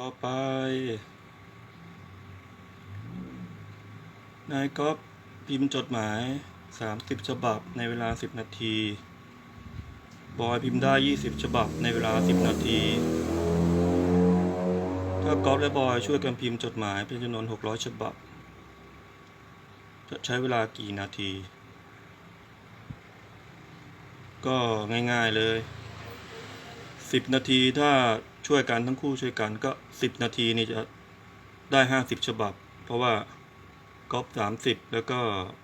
ต่อไป นายก๊อฟพิมพ์จดหมาย 30 ฉบับในเวลา 10 นาที บอยพิมพ์ได้ 20 ฉบับในเวลา 10 นาที ถ้าก๊อฟและบอยช่วยกันพิมพ์จดหมายเป็นจำนวน 600 ฉบับ จะใช้เวลากี่นาที ก็ง่ายๆเลย 10 นาทีถ้า ช่วยกันทั้งคู่ช่วยกันก็10นาทีนี่จะได้50ฉบับ เพราะว่าก๊อฟ30แล้วก็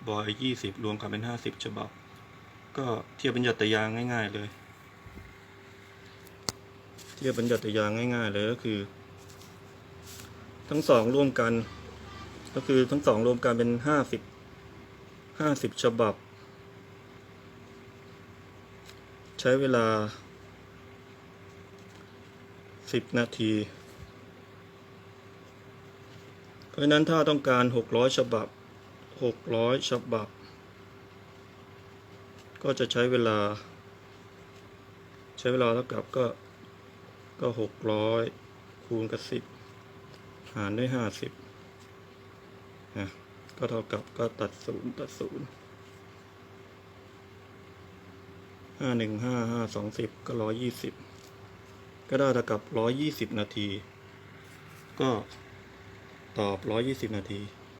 บอย20รวมกันเป็น50ฉบับ ก็เทียบเป็นหยัตยางง่าย ๆ เลย เทียบเป็นหยัตยางง่าย ๆ เลยก็คือ ทั้งสองรวมกัน ก็คือทั้งสองรวมกันเป็นห้าสิบห้าสิบฉบับ ใช้เวลา สิบนาที เพราะฉะนั้นถ้าต้องการหกร้อยฉบับหกร้อยฉบับ ก็จะใช้เวลา ใช้เวลาเท่ากับก็ก็หกร้อยคูณกับสิบหารด้วยห้าสิบนะก็เท่ากับก็ตัดศูนย์ตัดศูนย์ห้าหนึ่งห้าห้าสองสิบก็ร้อยยี่สิบ ก็ได้เท่ากับ 120 นาที ก็ตอบ 120 นาที